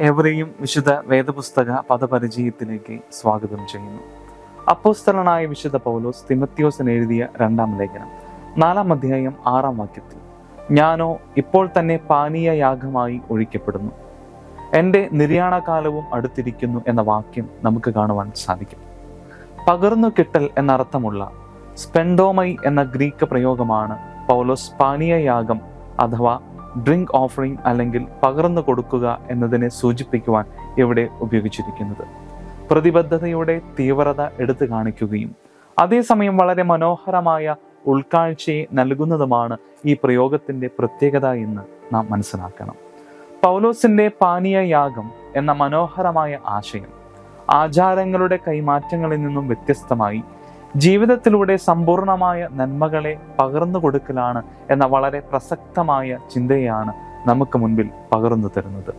എവരെയും വിശുദ്ധ വേദപുസ്തക പദപരിചയത്തിലേക്ക് സ്വാഗതം ചെയ്യുന്നു. അപ്പോസ്തലനായ വിശുദ്ധ പൗലോസ് തിമത്യോസിന് എഴുതിയ രണ്ടാം ലേഖനം നാലാം അധ്യായം ആറാം വാക്യത്തിൽ ഞാനോ ഇപ്പോൾ തന്നെ പാനീയ യാഗമായി ഒഴിക്കപ്പെടുന്നു. എന്റെ നിര്യാണകാലവും അടുത്തിരിക്കുന്നു എന്ന വാക്യം നമുക്ക് കാണുവാൻ സാധിക്കും. പകർന്നു കിട്ടൽ എന്നർത്ഥമുള്ള സ്പെൻഡോമൈ എന്ന ഗ്രീക്ക് പ്രയോഗമാണ് പൗലോസ് പാനീയ യാഗം അഥവാ ഡ്രിങ്ക് ഓഫറിംഗ് അല്ലെങ്കിൽ പകർന്നു കൊടുക്കുക എന്നതിനെ സൂചിപ്പിക്കുവാൻ ഇവിടെ ഉപയോഗിച്ചിരിക്കുന്നത്. പ്രതിബദ്ധതയുടെ തീവ്രത എടുത്തു കാണിക്കുകയും അതേസമയം വളരെ മനോഹരമായ ഉൾക്കാഴ്ചയെ നൽകുന്നതുമാണ് ഈ പ്രയോഗത്തിന്റെ പ്രത്യേകത എന്ന് നാം മനസ്സിലാക്കണം. പൗലോസിന്റെ പാനീയ യാഗം എന്ന മനോഹരമായ ആശയം ആചാരങ്ങളുടെ കൈമാറ്റങ്ങളിൽ നിന്നും വ്യത്യസ്തമായി ജീവിതത്തിലൂടെ സമ്പൂർണമായ നന്മകളെ പകർന്നു കൊടുക്കലാണ് എന്ന വളരെ പ്രസക്തമായ ചിന്തയാണ് നമുക്ക് മുൻപിൽ പകർന്നു തരുന്നത്.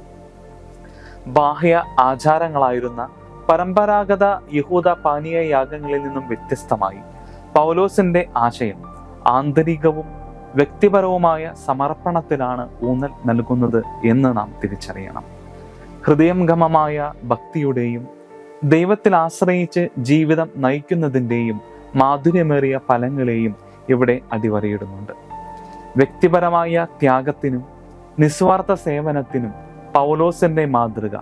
ബാഹ്യ ആചാരങ്ങളായിരുന്ന പരമ്പരാഗത യഹൂദ പാനീയ യാഗങ്ങളിൽ നിന്നും വ്യത്യസ്തമായി പൗലോസിന്റെ ആശയം ആന്തരികവും വ്യക്തിപരവുമായ സമർപ്പണത്തിലാണ് ഊന്നൽ നൽകുന്നത് എന്ന് നാം തിരിച്ചറിയണം. ഹൃദയംഗമമായ ഭക്തിയുടെയും ദൈവത്തിൽ ആശ്രയിച്ച് ജീവിതം നയിക്കുന്നതിന്റെയും മാധുര്യമേറിയ ഫലങ്ങളെയും ഇവിടെ അടിവരയിടുന്നുണ്ട്. വ്യക്തിപരമായ ത്യാഗത്തിനും നിസ്വാർത്ഥ സേവനത്തിനും പൗലോസിന്റെ മാതൃക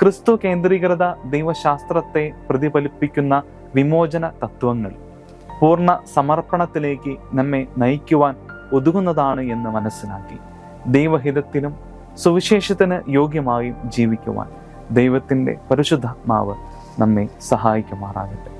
ക്രിസ്തു കേന്ദ്രീകൃത ദൈവശാസ്ത്രത്തെ പ്രതിഫലിപ്പിക്കുന്ന വിമോചന തത്വങ്ങൾ പൂർണ സമർപ്പണത്തിലേക്ക് നമ്മെ നയിക്കുവാൻ ഒതുങ്ങുന്നതാണ് എന്ന് മനസ്സിലാക്കി ദൈവഹിതത്തിനും സുവിശേഷത്തിന് യോഗ്യമായും ജീവിക്കുവാൻ ദൈവത്തിന്റെ പരിശുദ്ധാത്മാവ് നമ്മെ സഹായിക്കുമാറാകട്ടെ.